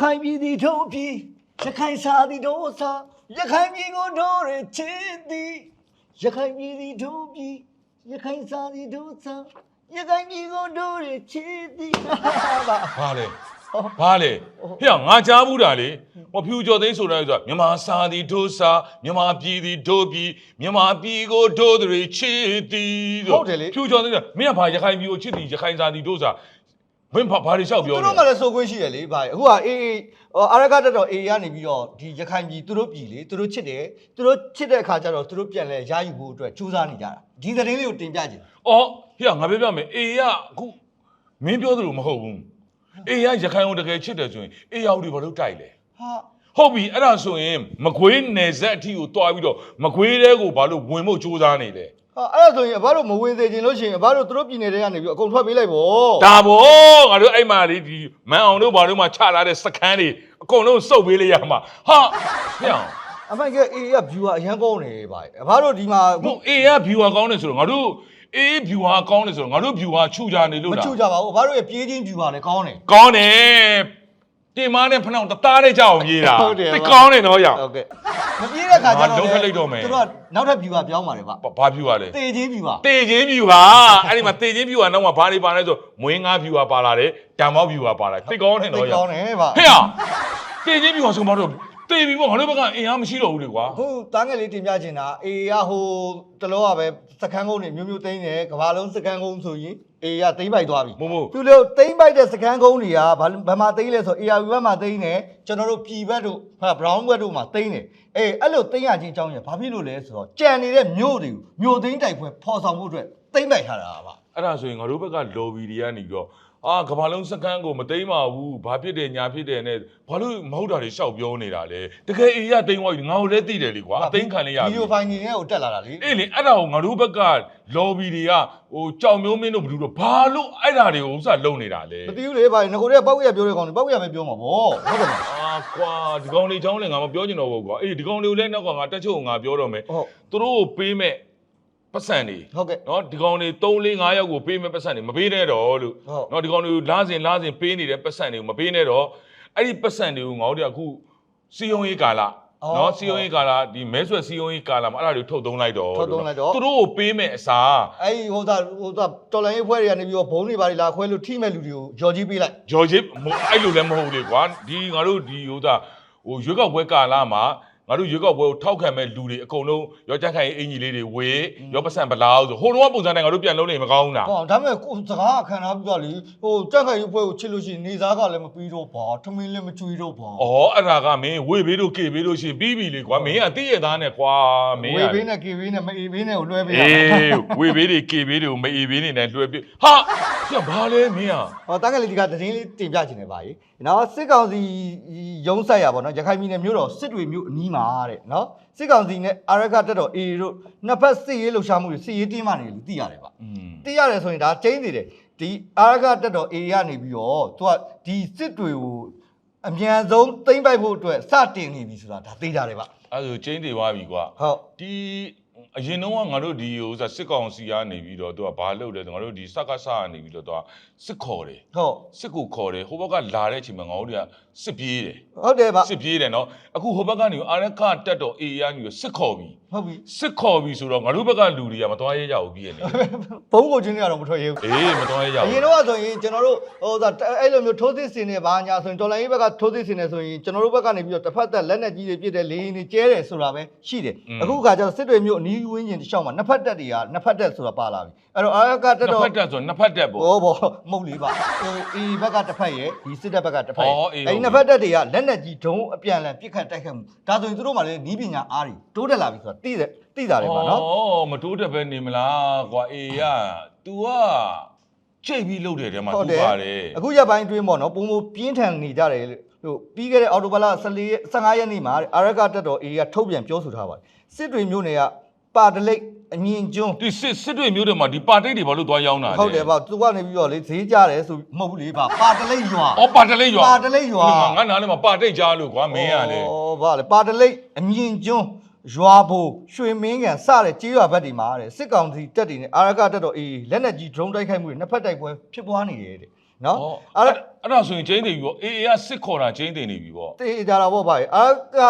ခိုင်ပြည်သည်ထုံးပြည်ရခိုင်စားသည်တို့စားရခိုင်ပြည်ကိုတို့ရချစ်သည်ရခိုင်ပြည်သည်ထုံးပြည်ရခိုင်စားသည်တို့စားရခိုင်ပြည်ကိုတို့ရချစ်သည်ပါဘာလဲဘာလဲဟေ့ငါကြားဘူးတာလေဟောဖြူကျော်သိန်းဆိုတာဆိုတာမြန်မာစာသည်ဒိုးစာမြန်မာပြည်သည်ဒိုးပြည်မြန်မာပြည်ကိုဒိုးတွေချစ်သည်ဖြူကျော်သိန်းကမင်းကဘာရခိုင်ပြည်ကိုချစ်သည်ရခိုင်စာသည်ဒိုးစာ မင်းဘာဘာတွေလျှောက်ပြောသူနေတို့မှလည်းစိုးခွင့်ရှိတယ်လေဗျာအခုကအေးအေးအာရကတက်တော့အေးကနေပြီးတော့ဒီရခိုင်ပြည်သူတို့ပြည်လေသူတို့ချစ်တယ်သူတို့ချစ်တဲ့အခါကျတော့သူတို့ပြန်လဲရယူဖို့အတွက်ကြိုးစားနေကြတာဒီသတင်းလေးကိုတင်ပြခြင်းအော်ဟေ့ငါပြောပြမယ်အေးရအခုမင်းပြောသလိုမဟုတ်ဘူးအေးရရခိုင်ကိုတကယ်ချစ်တယ်ဆိုရင်အေးရောက်ဒီဘာလို့တိုက်လဲဟာဟုတ်ပြီအဲ့ဒါဆိုရင်မကွေးနယ်ဆက်အထိကိုတွားပြီးတော့မကွေးတဲကိုဘာလို့ဝင်ဖို့စူးစမ်းနေလဲ ဟာအဲ့ဒါဆိုရင်အဘတို့မဝင်သေးခြင်းလို့ရှိရင်အဘတို့သူတို့ပြည်နယ်တွေကနေပြီးအကုန်ထွက်ပေးလိုက်ဗောဒါဗောငါတို့အဲ့မှာလေဒီမန်အောင်တို့ဘာတို့မှချလာတဲ့စခန်းတွေအကုန်လုံးစုပ်ပေးလိုက်ရမှာဟာဟဲ့အောင်အမိုက်ကအေးက view ကအရန်ကောင်းနေဗျာအဘတို့ဒီမှာခုအေးရ viewer ကောင်းတယ်ဆိုတော့ငါတို့အေး viewer ကောင်းတယ်ဆိုတော့ငါတို့ viewer ချူကြနေလို့မလားချူကြပါဘူးအဘတို့ရဲ့ပြေးချင်း view ကလည်းကောင်းတယ်ကောင်းတယ် တင်မားနဲ့ဖနှောင်းတသားတဲ့ကြောက်ပြေးတာဟုတ်တယ်တိတ်ကောင်းတယ်နော်ရောင် ဟုတ်ကဲ့မပြေးတဲ့ခါကျငါတော့လုံးထက်လိုက်တော့မယ်သူတို့ကနောက်ထပ် view ကပြောင်းပါတယ်ဗျဘာ viewer လဲတေချင်း view ကတေချင်း viewer အဲ့ဒီမှာတေချင်း viewer နောက်မှာဘာတွေပါလဲဆိုမွေးငါ viewer ပါလာတယ်တံမောက် viewer ပါလာတယ်တိတ်ကောင်းတယ်သိနော်ရောကောင်င်းတယ်ဗျဟဲ့အောင်တေချင်း viewer ဆိုမှတော့တေပြီပေါ့ငါတို့ဘက်ကအင်အားမရှိတော့ဘူးလေကွာအခုတားငယ်လေးတင်ပြချင်တာအေးကဟိုတလောကပဲစကန်းကုန်းနေမျိုးမျိုးသိမ်းတယ်ကဘာလုံးစကန်းကုန်းဆိုရင် အေးကသိမ်းပိုက်သွားပြီမို့မို့သူတို့သိမ်းပိုက်တဲ့စကန်းကုန်းတွေကဘာဘာမှသိမ်းလဲဆို AR ဘက်မှာသိမ်းတယ်ကျွန်တော်တို့ပြည်ဘက်တို့ဟာ brown ဘက်တို့မှာသိမ်းတယ်အေးအဲ့လိုသိမ်းရချင်းအကြောင်းရဘာဖြစ်လို့လဲဆိုတော့ကြံနေတဲ့မြို့တွေကိုမြို့သိမ်းတိုက်ပွဲဖော်ဆောင်မှုအတွက်သိမ်းပိုက်ထားတာပါအဲ့ဒါဆိုရင်ငါတို့ဘက်က lobby တွေကနေပြီးတော့ အာကဘာလုံးစကန်းကိုမသိမ်းပါဘူးဘာဖြစ်တယ်ညာဖြစ်တယ်နဲ့ဘာလို့မဟုတ်တာတွေရှောက်ပြောနေတာလဲတကယ်အေးရတိမ်းသွားပြီငါတို့လည်းသိတယ်လေကွာအသိမ်းခံလေးရဗီပြီဒီယိုဖိုင်နေနဲ့ကိုတက်လာတာလေအေးလေအဲ့ဒါကိုငါတို့ဘက်က lobby တွေကဟိုကြောင်မျိုးမင်းတို့ဘယ်လိုတော့ဘာလို့အဲ့ဒါတွေကိုဥစ္စာလုံနေတာလဲမသိဘူးလေဗျာငကိုတွေကပောက်ရပြောတဲ့ကောင်တွေပောက်ရပဲပြောမှာဗောဟုတ်တယ်မလားအာကွာဒီကောင်လေးချောင်းလည်းငါမပြောချင်တော့ဘူးကွာအေးဒီကောင်လေးကိုလည်းနောက်ကငါတက်ချုပ်ကိုငါပြောတော့မယ်ဟုတ်သူတို့ကိုပေးမဲ့ ပတ်စံတွေဟုတ်ကဲ့ နော်ဒီကောင်တွေ3 4 5ယောက်ကိုပေးမဲ့ပတ်စံတွေမပေးနဲ့တော့လို့ဟုတ် နော်ဒီကောင်တွေကိုလားစင်လားစင်ပေးနေတဲ့ပတ်စံတွေကိုမပေးနဲ့တော့အဲ့ဒီပတ်စံတွေကိုငါတို့ကအခုစီယုံရေးကာလအော်နော်စီယုံရေးကာလဒီမဲဆွယ်စီယုံရေးကာလမှာအဲ့ဒါတွေထုတ်သုံးလိုက်တော့ထုတ်သုံးလိုက်တော့ သူတို့ကိုပေးမဲ့အစားအဲ့ဒီဟိုသာဟိုသာတော်လိုင်းရေးဖွဲ့တွေကနေပြီးတော့ဘုံတွေပါလာခွဲလို့ထိမဲ့လူတွေကိုဂျော်ကြီးပေးလိုက် ဂျော်ဂျစ်မဟုတ်အဲ့လိုလည်းမဟုတ်လေကွာဒီငါတို့ဒီဟိုသာဟိုရွေးကောက်ပွဲကာလမှာ ငါတို့ရွေးကောက်ပွဲကိုထောက်ခံမဲ့လူတွေအကုန်လုံးရောကြက်ခိုင်အင်ကြီးလေးတွေဝေရောပတ်စံဗလားဆိုဟိုတော့ပုံစံနဲ့ငါတို့ပြန်လုံးနေမကောင်းဘူးလားဟောဒါပေမဲ့ကိုစကားခံထားပြီးတော့လေဟိုကြက်ခိုင်ရေးဖွဲ့ကိုချစ်လို့ရှိရင်နေစားကလည်းမပြီးတော့ပါထမင်းလည်းမကျွေးတော့ပါ။အော်အဲ့ဒါကမင်းဝေဘေးတို့ကေဘေးတို့ရှိရင်ပြီးပြီလေကွာမင်းကတိရသားနဲ့ကွာမင်းဝေကဘေးနဲ့ကေဘေးနဲ့မအေဘေးနဲ့ကိုလွှဲပေးရအေမှားဝေဘေးတွေကေဘေးတွေကိုမအေးဘေးတွေနဲ့လွှဲပြဟာ ဆရာဘာလဲမင်းอ่ะဟောတက္ကလေးဒီကသတင်းလေးတင်ပြချင်တယ်ပါကြီးနော်စစ်ကောင်စီရုံးဆက်ရပါတော့ရခိုင်ပြည်နယ်မြို့တော်စစ်တွေမြို့အနီးမှာတဲ့နော်စစ်ကောင်စီနဲ့အာရခတက်တော်အေရီတို့နှစ်ဖက်စစ်ရေးလှုပ်ရှားမှုတွေစစ်ရေးတင်းမာနေတယ်လို့သိရတယ်ဗျသိရတယ်ဆိုရင်ဒါချင်းနေတယ်ဒီအာရခတက်တော်အေရီကနေပြီးတော့သူကဒီစစ်တွေကိုအမြန်ဆုံးသိမ့်ပိုက်ဖို့အတွက်စတင်နေပြီဆိုတာဒါသိကြတယ်ဗျအဲ့ဒါဆိုချင်းတွေသွားပြီကွာဟုတ်ဒီ အရင်တော့ကငါတို့ဒီဟိုစားစစ်ကောင်စီကနေပြီးတော့သူကဘာလုပ်လဲဆိုငါတို့ဒီစက်ကစကနေပြီးတော့သူကစစ်ခေါ်တယ်ဟုတ်စစ်ကိုခေါ်တယ်ဟိုဘက်ကလာတဲ့အချိန်မှာငါတို့တွေကစစ်ပြေးတယ် ဟုတ်တယ်ဗျစစ်ပြေးတယ်နော်အခုဟိုဘက်ကနေအာရခတက်တော့အေးရနေပြီးစစ်ခေါ်ပြီဟုတ်ပြီစစ်ခေါ်ပြီဆိုတော့ငါတို့ဘက်ကလူတွေကမသွားရဲကြဘူးပြီးရနေဘုံကိုချင်းတွေကတော့မထွက်ရဘူးအေးမသွားရဲကြအဘူးရင်တော့ဆိုရင်ကျွန်တော်တို့ဟိုဒါအဲ့လိုမျိုးထိုးစစ်ဆင်နေပါညာဆိုရင်တော်လိုင်းရေးဘက်ကထိုးစစ်ဆင်နေဆိုရင်ကျွန်တော်တို့ဘက်ကနေပြီးတော့တစ်ဖက်သက်လက်နက်ကြီးတွေပြစ်တယ်လေရင်တွေကျဲတယ်ဆိုတာပဲရှိတယ်အခုခါကျတော့စစ်တွေမျိုးအနီးဝင်းကျင်တစ်လျှောက်မှာနှစ်ဖက်တက်တွေကနှစ်ဖက်တက်ဆိုတာပါလာပြီအဲ့တော့အာရကတက်နှစ်တော့ဖက်တက်ဆိုနှစ်ဖက်တက်ပေါ့ဟောဘောမဟုတ်လေပါဟိုအေဘက်ကတစ်ဖက်ရဲ့ဒီစစ်တပ်ဘက်ကတစ်ဖက်ရဲ့အော်အေးအဲ့ဒီနှစ်ဖက်တက်တွေကလက်နက်ကြီးဒုံးအပြန်အလှန်ပစ်ခတ်တိုက်ခတ်မှုဒါဆိုရင်သူတို့မှလည်းနီးပညာအားတွေတိုးတက်လာပြီဆိုတာသိတယ်သိတာတယ်ပါနော်ဩမတိုးတက်ပဲနေမလားကွာအေးရ तू ကချိန်ပြီးလုပ်တယ်တဲ့မှာဟုတ်သူတယ်ပါတယ်အခုရက်ပိုင်းအတွင်းပေါ့နော်ပုံမပြင်းထန်နေကြတယ်လို့ပြီးခဲ့တဲ့အော်တိုဘာလ14ရက်15ရက်နေ့မှာအာရကတက်တော်အေကထုတ်ပြန်ပြောဆိုထားပါတယ်စစ်တွေမျိုးနယ်က ပါတလိတ်အမြင့်ကျွန်းဒီစစ်စစ်တွေမျိုးတွေမှာဒီပါတိတ်တွေဘာလို့သွားရောင်းတာလဲဟုတ်တယ်ဗျသူကနေပြီးတော့လေဈေးကြတယ်ဆိုမဟုတ်ဘူးလေဗျပါတလိတ်ရွာဩပါတလိတ်ရွာပါတလိတ်ရွာဒီမှာငါနားလေးမှာပါတိတ်ကြားလို့ကွာမင်းရလေဩဗာလေပါတလိတ်အမြင့်ကျွန်းရွာဘိုရွှေမင်းကန်စတဲ့ကြေးရွာဘက်တွေမှာတဲ့စစ်ကောင်စီတက်တွေနဲ့အာရကတက်တော်အေးလက်နက်ကြီး drone တိုက်ခိုက်မှုတွေနှစ်ဖက်တိုက်ပွဲဖြစ်ပွားနေတယ်တဲ့နော်ဩအဲ့အဲ့ဒါအဲ့ဒါဆိုရင်ကျင်းနေပြီပေါ့အေအေကစစ်ခေါ်တာကျင်းနေနေပြီပေါ့တေးကြတာပေါ့ဗျာအာက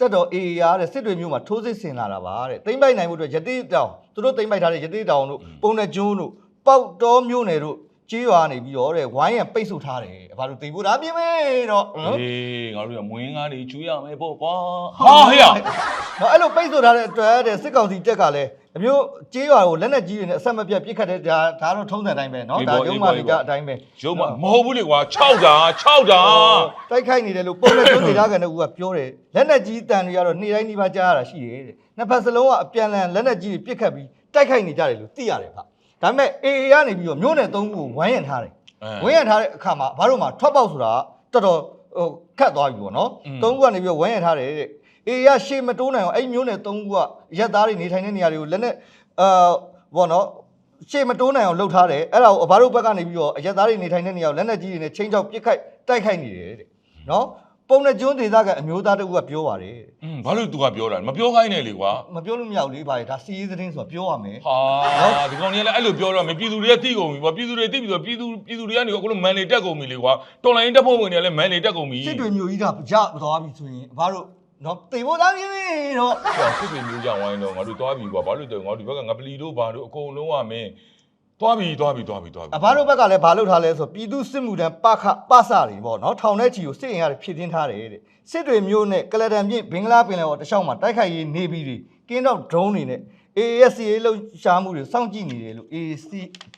တက်တော့အေရတဲ့စစ်တွေမျိုးမှာထိုးစစ်ဆင်လာတာပါတဲ့တိမ့်ပိုက်နိုင်မှုအတွက်ယတိတောင်သူတို့တိမ့်ပိုက်ထားတဲ့ယတိတောင်တို့ပုံနဲ့ကျုံးတို့ပေါက်တော်မျိုးနယ်တို့ကြေးရွာနေပြီးတော့တဲ့ဝိုင်းရပိတ်ဆို့ထားတယ်ဘာလို့တိမ်ဖို့ဒါပြင်းမေးတော့နော်အေးငါတို့ကမွေးငါးတွေချူရမယ်ပေါ့ကွာဟာဟဲ့နော်အဲ့လိုပိတ်ဆို့ထားတဲ့အတွက်တဲ့စစ်ကောင်စီတက်ကလည်း အမျိုးကြေးရွာကိုလက်နက်ကြီးတွေနဲ့အဆက်မပြတ်ပစ်ခတ်တဲ့ဒါဒါတော့ထုံးစံတိုင်းပဲနော်ဒါရုံးမှနေကြအတိုင်းပဲရုံမမဟုတ်ဘူးလေကွာ6တာ6တာတိုက်ခိုက်နေတယ်လို့ပုံနဲ့ကျုံးနေသားကန်တဲ့ဦးကပြောတယ်လက်နက်ကြီးတန်တွေကတော့နေ့တိုင်းနေ့ပါကြားရတာရှိတယ်တဲ့နှစ်ဖက်စလုံးကအပြန်လန်လက်နက်ကြီးတွေပစ်ခတ်ပြီးတိုက်ခိုက်နေကြတယ်လို့သိရတယ်ဗျဒါပေမဲ့ AA ကနေပြီးတော့မြို့နယ်သုံးခုကိုဝိုင်းရံထားတယ်ဝိုင်းရံထားတဲ့အခါမှာဘာလို့မှထွက်ပေါက်ဆိုတာတော်တော်ဟိုခတ်သွားပြီပေါ့နော်သုံးခုကနေပြီးတော့ဝိုင်းရံထားတယ်တဲ့ AA ကရှေ့မတိုးနိုင်အောင်အဲ့မြို့နယ်သုံးခုကရက်သားတွေနေထိုင်တဲ့နေရာတွေကိုလက်နက်အာဘောနော်ရှေ့မတိုးနိုင်အောင်လှုပ်ထားတယ်အဲ့ဒါကိုအဘာတို့ဘက်ကနေပြီးတော့အရက်သားတွေနေထိုင်တဲ့နေရာကိုလက်နက်ကြီးတွေနဲ့ချင်းချောက်ပစ်ခိုက်တိုက်ခိုက်နေတယ်တဲ့နော်ပုံနဲ့ကျွန်းဒေသကအမျိုးသားတအုပ်ကပြောပါတယ်တဲ့ อืมဘာလို့ तू ကပြောတာမပြောခိုင်းနဲ့လေကွာ မပြောလို့မရဘူးလေဗျာဒါစီးရေးသတင်းဆိုတာပြောရမယ် ဟာဒီကောင်ကြီးလည်းအဲ့လိုပြောတော့မပြည်သူတွေကတိကုန်ပြီပေါ့ပြည်သူတွေတိပြီဆိုပြည်သူပြည်သူတွေကနေအခုလိုမန်နေတက်ကုန်ပြီလေကွာတော်လိုင်းတက်ဖို့ဝင်နေလည်းမန်နေတက်ကုန်ပြီ စစ်တွေမျိုးကြီးကရသွားပြီဆိုရင်ဘာလို့ နော်တေဖို့သားပြင်းပြီတော့ဟောစစ်ပင်မျိုးကြောင့်ဝိုင်းတော့ငါတို့သွားပြီကွာဘာလို့တော့ငါတို့ဒီဘက်ကငါပလီတို့ဘာတို့အကုန်လုံးကမင်းသွားပြီသွားပြီသွားပြီသွားပြီအဘာတို့ဘက်ကလည်းဘာလုပ်ထားလဲဆိုပြည်သူစစ်မှုထမ်းပခပစတွေပေါ့နော်ထောင်ထဲချီကိုစစ်ရင်ရတယ်ဖြစ်တင်းထားတယ်တဲ့စစ်တွေမျိုးနဲ့ကလဒန်ပြင့်ဘင်္ဂလားပင်လယ်ော်တခြားမှာတိုက်ခိုက်ရေးနေပြီးတွေကင်းတော့ drone တွေနဲ့ AASCA လောက်ရှားမှုတွေစောင့်ကြည့်နေတယ်လို့ AAC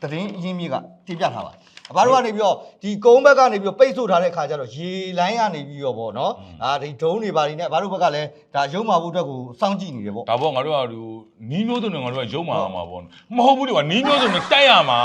သတင်းအရင်းမြစ်ကတင်ပြထားပါတယ် အဘာတို့ကနေပြီးတော့ဒီကုန်းဘက်ကနေပြီးတော့ပိတ်ဆို့ထားတဲ့ခါကျတော့ရေလိုင်းကနေပြီးတော့ပေါ့နော်အာဒီ drone တွေပါနေနဲ့အဘာတို့ဘက်ကလည်းဒါရုံမာဖို့အတွက်ကိုစောင့်ကြည့်နေတယ်ပေါ့ဒါပေါ့ငါတို့ကဟိုနီးမျိုးစုံနဲ့ငါတို့ကရုံမာမှာပေါ့မဟုတ်ဘူးလေကွာနီးမျိုးစုံနဲ့တိုက်ရမှာ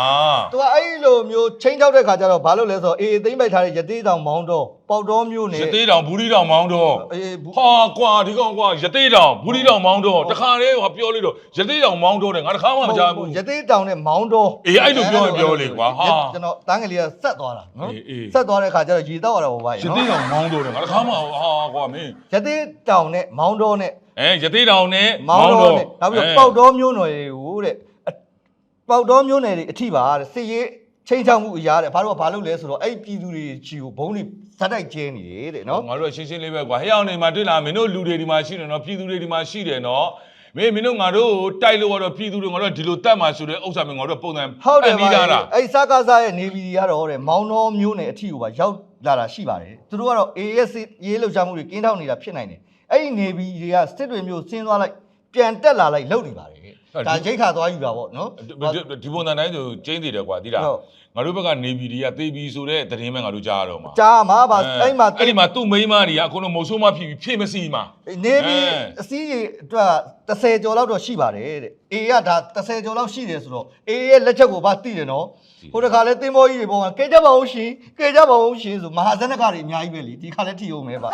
သူကအဲ့လိုမျိုးချင်းချောက်တဲ့ခါကျတော့ဘာလို့လဲဆိုတော့အေးသိမ့်ပိုက်ထားတဲ့ရသေးတောင်မောင်းတော့ပေါက်တော်မျိုးနဲ့ ရသေးတောင်ဘူးရီတောင်မောင်းတော့အေးဘူး ဟာကွာဒီကောင်ကွာရသေးတောင်ဘူးရီတောင်မောင်းတော့တခါတည်းဟောပြောလို့တော့ရသေးတောင်မောင်းတော့တယ်ငါတခါမှမကြားဘူး ရသေးတောင်နဲ့မောင်းတော်အေးအဲ့လိုပြောရင်ပြောလေကွာဟာ ကျွန်တော်တန်းကလေးကဆက်သွားတာနော်အေးအေးဆက်သွားတဲ့ခါကျတော့ရေတော့ရတာပေါ့ဗျာရသေးတောင်မောင်းတော့တယ်ငါတခါမှဟာကွာမင်းရသေးတောင်နဲ့မောင်းတော်နဲ့ အဲရသေးတောင်နဲ့မောင်းတော်နဲ့နောက်ပြီးတော့ပေါက်တော်မျိုးနယ်တွေကိုတဲ့အပေါက်တော်မျိုးနယ်တွေအထိပါတဲ့စစ်ရေး ချင်းချောက်မှုအရာတဲ့ဘာလို့ကဘာလို့လဲဆိုတော့အဲ့ပြည်သူတွေချီကိုဘုံတွေဇက်တိုက်ကျင်းနေတယ်တဲ့နော်ငါတို့ရှင်းရှင်းလေးပဲကွာဟဲ့အောင်နေမှာတွေ့လားမင်းတို့လူတွေဒီမှာရှိတယ်နော်ပြည်သူတွေဒီမှာရှိတယ်နော်မင်းမင်းတို့ငါတို့တိုက်လို့ကတော့ပြည်သူတွေငါတို့ဒီလိုတတ်မှာဆိုတဲ့ဥစ္စာမျိုးငါတို့ပုံစံဟုတ်တယ်နီးဗျာလာလားအဲ့စကားစားရဲ့နေပြည်တော်ကတော့တဲ့မောင်းတော်မျိုးနယ်အထိကိုပါရောက်လာတာရှိပါတယ်သူတို့ကတော့ AS ရေးလှုပ်ရှားမှုတွေကင်းထောက်နေတာဖြစ်နိုင်တယ်အဲ့ဒီနေပြည်တွေကစစ်တွေမျိုးဆင်းသွားလိုက်ပြန်တက်လာလိုက်လှုပ်နေပါတယ် ဒါရိတ်ခါသွားယူတာပေါ့နော်ဒီဒီပုံစံတိုင်းဆိုကျင်းသေးတယ်ကွာသိလားဟုတ် ငါတို့ဘက်ကနေပြည်တွေကသေပြီဆိုတဲ့သတင်းပဲငါတို့ကြားရတော့မှာကြားမှာပါအဲ့မှာအဲ့ဒီမှာသူ့မိန်းမတွေကအခုတော့မုံဆိုးမဖြစ်ပြီးဖြည့်မစီမှာနေပြည်အဲအစည်းကြီးအတွက်30ကျော်လောက်တော့ရှိပါတယ်တဲ့အေကဒါ30ကျော်လောက်ရှိတယ်ဆိုတော့အေရဲ့လက်ချက်ကိုပါသိတယ်နော်ဟိုတခါလဲတင်းဘောကြီးတွေပေါ်မှာကဲကြပါဦးရှင်ကဲကြပါဦးရှင်ဆိုမဟာဇနကတွေအများကြီးပဲလीဒီခါလဲထီအောင်ပဲပါဩ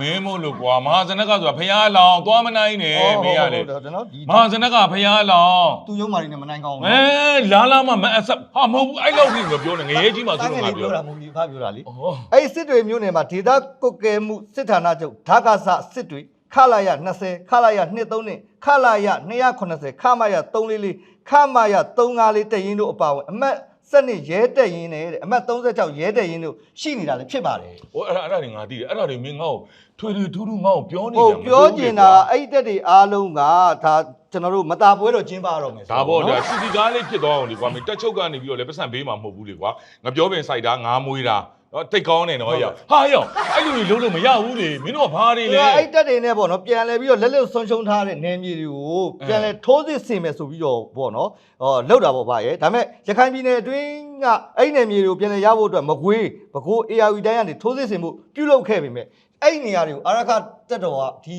မင်းမို့လို့ကွာမဟာဇနကဆိုတာဖះလောင်သွားမနိုင်နဲ့မင်းရလေဟုတ်တယ်နော်ဒီမဟာဇနကဖះလောင်သူ့ရုံးမာရီနဲ့မနိုင်ကောင်းဘူးအဲလာလာမမအဆက်ဟာမဟုတ်ဘူးအဲ့လောက်ကြီးမပြောနဲ့ငရဲကြီးမှသူတို့ငါပြောတာတာမဟုတ်ဘူးဖားပြောတာလေဩအဲ့စစ်တွေမျိုးနယ်မှာဒေတာကုတ်ကဲမှုစစ်ဌာနချုပ်ဓာကဆစစ်တွေခလာရ20ခလာရ23နဲ့ခလာရ290ခမရ344ခမရ354တက်ရင်တို့အပါဝင်အမတ်စနစ်ရဲတက်ရင်နဲ့တဲ့အမတ်36ရဲတက်ရင်တို့ရှိနေတာလည်းဖြစ်ပါတယ်ဟိုအဲ့ဒါအဲ့ဒါတွေငါသိတယ်အဲ့ဒါတွေမင်းငါ့ကိုထွေထွေထူးထူးငါ့ကိုပြောနေဟုတ်တယ်ပြောကျင်တာအဲ့တက်တွေအားလုံးကဒါ ကျွန်တော်တို့မတာပွဲတော့ကျင်းပရတော့မယ်ဆိုဒါပေါ့နော်ဒါစီစီကားလေးဖြစ်သွားအောင်လေကွာမင်းတက်ချုပ်ကနေပြီးတော့လေပတ်စံဘေးမှာမဟုတ်ဘူးလေကွာငါပြောပင်စိုက်တာငါမွေးတာနော်တိတ်ကောင်းနေတော့ရဟာရောအဲ့လိုတွေလုံးလို့မရဘူးလေမင်းတို့ကဘာတွေဒီလဲကအဲ့တက်တွေနဲ့ပေါ့နော်ပြန်လဲပြီးတော့လက်လက်ဆုံးရှုံးထားတဲ့နယ်မြေတွေကိုပြန်လဲထိုးစစ်ဆင်မယ်ဆိုပြီးတော့ပေါ့နော်ဟောလောက်တာပေါ့ဗျာရဲ့ဒါပေမဲ့ရခိုင်ပြည်နယ်အတွင်းကအဲ့နယ်မြေတွေကိုပြန်လဲရဖို့အတွက်မကွေးပကိုး ARV တိုင်းကနေထိုးစစ်ဆင်မှုပြုလုပ်ခဲ့ပေမဲ့အဲ့နေရာတွေကိုအာရခတက်တော်ကဒီ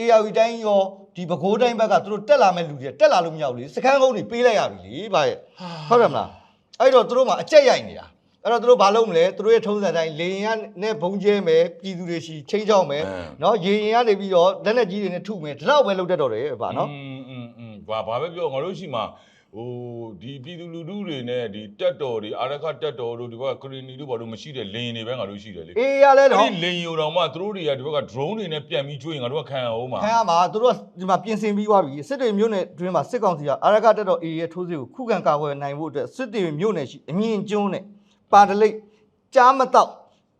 ARV တိုင်းရောဒီပကိုးတိုင်းဘက်ကသူတို့တက်လာမဲ့လူတွေတက်လာလို့မရဘူးလေစခန်းကုန်းတွေပေးလိုက်ရပြီလေဗျာရဲ့ဟုတ်တယ်မလားအဲ့တော့သူတို့မှအကြက်ရိုက်နေတာအဲ့တော့သူတို့ဘာလုပ်မလဲသူတို့ရဲ့ထုံးစံတိုင်းလေရင်ကနဲ့ဘုံကျဲမယ်ပြည်သူတွေရှိချင်းချောက်မယ် နော်ရေရင်ကနေပြီးတော့လက်လက်ကြီးတွေနဲ့ထုမယ်ဒီလောက်ပဲလုပ်တတ်တော့တယ်ဗျာနော် อืมอืมอืมဘာဘာပဲပြောငါတို့ရှိမှာ ဟိုဒီပြည်သူလူထုတွေနဲ့ဒီတက်တော်တွေအာရခတက်တော်တို့ဒီဘက်ကခရီနီတို့ဘာလို့မရှိတဲ့လင်းတွေပဲငါတို့ရှိတယ်လေအေးရလဲအဲ့တော့ဒီလင်းယူတော်မှသူတို့တွေကဒီဘက်က drone တွေနဲ့ပြန်ပြီးကျွေးရင်ငါတို့ကခံရအောင်မှာခံရမှာသူတို့ကဒီမှာပြင်ဆင်ပြီးသွားပြီစစ်တွေမြို့နယ်တွင်းမှာစစ်ကောင်စီကအာရကတက်တော့အေးရဲ့ထိုးစစ်ကိုခုခံကာကွယ်နိုင်ဖို့အတွက်စစ်တွေမြို့နယ်ရှိအမြင့်ကျွန်းနဲ့ပါတလိပ်ကြားမတော့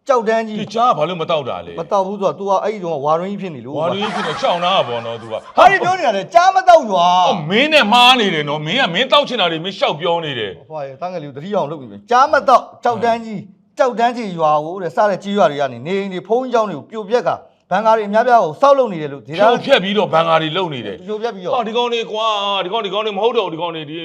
ကြောက်တန်းကြီးဒီကြားကဘာလို့မတောက်တာလဲမတောက်ဘူးဆိုတော့ तू ကအဲ့ဒီတော့ဝါရင်းကြီးဖြစ်နေလို့ဘာလို့ဖြစ်နေရှောင်းတာဗောနော် तू ကဟာဒီပြောနေတာလေကြားမတောက်ရွာအော်မင်းနဲ့မှားနေတယ်နော်မင်းကမင်းတောက်ချင်တာတွေမင်းရှောက်ပြောနေတယ်ဟွာရတန်းငယ်လေးကိုတတိအောင်လုပ်ပြီကြားမတောက်ကြောက်တန်းကြီးကြောက်တန်းကြီးရွာကိုတဲ့စတဲ့ကြီးရွာတွေကနေနေအိမ်တွေဖုံးကြောင်းတွေကိုပြိုပြက်ကဘန်ကာတွေအများပြားကိုစောက်လုပ်နေတယ်လို့ဒေတာဖြတ်ပြီးတော့ဘန်ကာတွေလုံနေတယ်ပြိုပြက်ပြီးတော့ဟောဒီကောင်တွေကွာဒီကောင်ဒီကောင်တွေမဟုတ်တော့ဒီကောင်တွေဒီ